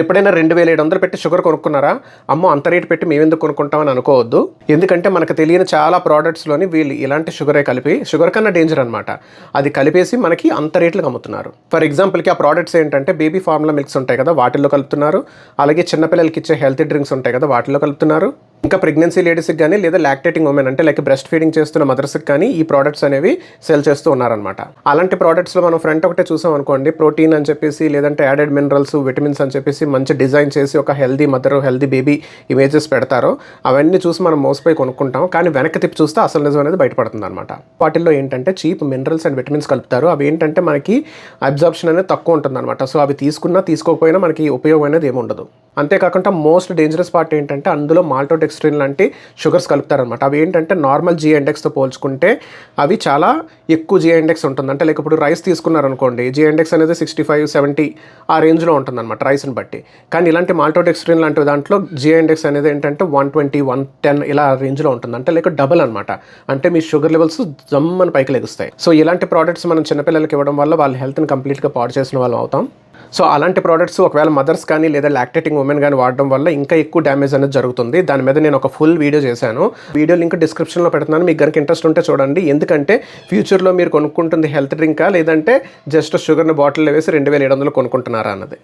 ఎప్పుడైనా రెండు వేల ఏడు వందలు పెట్టి షుగర్ కొనుక్కున్నారా? అమ్మో అంత రేటు పెట్టి మేము ఎందుకు కొనుక్కుంటామని అనుకోవద్దు. ఎందుకంటే మనకు తెలియని చాలా ప్రోడక్ట్స్లోని వీళ్ళు ఇలాంటి షుగరే కలిపి షుగర్ కన్నా డేంజర్ అనమాట అది కలిపేసి మనకి అంత రేట్లకు అమ్ముతున్నారు. ఫర్ ఎగ్జాంపుల్కి ఆ ప్రోడక్ట్స్ ఏంటంటే బేబీ ఫార్ములా మిల్క్స్ ఉంటాయి కదా వాటిల్లో కలుపుతున్నారు. అలాగే చిన్నపిల్లలకి ఇచ్చే హెల్తీ డ్రింక్స్ ఉంటాయి కదా వాటిలో కలుపుతున్నారు. ఇంకా ప్రెగ్నెన్సీ లేడీస్కి కానీ లేదా లాక్టేటింగ్ ఉమెన్ అంటే లైక్ బ్రెస్ట్ ఫీడింగ్ చేస్తున్న మదర్స్కి కానీ ఈ ప్రోడక్ట్స్ అనేవి సెల్ చేస్తూ ఉన్నారనమాట అలాంటి ప్రోడక్ట్స్లో మనం ఫ్రంట్ ఒకటే చూసాం అనుకోండి ప్రోటీన్ అని చెప్పేసి లేదంటే యాడెడ్ మినరల్స్ విటమిన్స్ అని చెప్పేసి మంచి డిజైన్ చేసి ఒక healthy mother healthy baby images పెడతారో. అవన్నీ చూసి మనం మోసపోయి కొనుక్కుంటాం. కానీ వెనక్కి తిప్పి చూస్తే అసలు నిజం అనేది బయటపడుతుంది అనమాట వాటిల్లో ఏంటంటే చీప్ మినరల్స్ అండ్ విటమిన్స్ కలుపుతారు. అవి ఏంటంటే మనకి అబ్జార్ప్షన్ అనేది తక్కువ ఉంటుంది అనమాట సో అవి తీసుకున్నా తీసుకోకపోయినా మనకి ఉపయోగం అనేది ఏమి ఉండదు అంతేకాకుండా మోస్ట్ డేంజరస్ పార్ట్ ఏంటంటే అందులో మాల్టోడెక్స్ట్రిన్ లాంటి షుగర్స్ కలుపుతారనమాట అవి ఏంటంటే నార్మల్ జిఐ ఇండెక్స్తో పోల్చుకుంటే అవి చాలా ఎక్కువ జిఐ ఇండెక్స్ ఉంటుంది. అంటే లేక ఇప్పుడు రైస్ తీసుకున్నారనుకోండి జిఐ ఇండెక్స్ అనేది సిక్స్టీ ఫైవ్ సెవెంటీ ఆ రేంజ్లో ఉంటుంది అనమాట రైస్ని బట్టి. కానీ ఇలాంటి మాల్టోడెక్స్ట్రిన్ లాంటి దాంట్లో జిఐ ఇండెక్స్ అనేది ఏంటంటే వన్ ట్వంటీ వన్ టెన్ ఇలా రేంజ్లో ఉంటుంది. అంటే లేక డబుల్ అనమాట అంటే మీ షుగర్ లెవెల్స్ జమ్మని పైకి లెగుస్తాయి. సో ఇలాంటి ప్రోడక్ట్స్ మనం చిన్నపిల్లలకి ఇవ్వడం వల్ల వాళ్ళ హెల్త్ని కంప్లీట్గా పాడు చేసిన వాళ్ళం అవుతాం. సో అలాంటి ప్రోడక్ట్స్ ఒకవేళ మదర్స్ కానీ లేదా లాక్టేటింగ్ ఉమెన్ కానీ వాడడం వల్ల ఇంకా ఎక్కువ డ్యామేజ్ అనేది జరుగుతుంది. దాని మీద నేను ఒక ఫుల్ వీడియో చేశాను. వీడియో లింక్ డిస్క్రిప్షన్లో పెడుతున్నాను. మీకు కనుక ఇంట్రెస్ట్ ఉంటే చూడండి. ఎందుకంటే ఫ్యూచర్లో మీరు కొనుక్కుంటుంది హెల్త్ డ్రింకా? లేదంటే జస్ట్ షుగర్ని బాటిల్లో వేసి రెండు వేల ఏడు వందలు కొనుక్కుంటున్నారా అన్నది.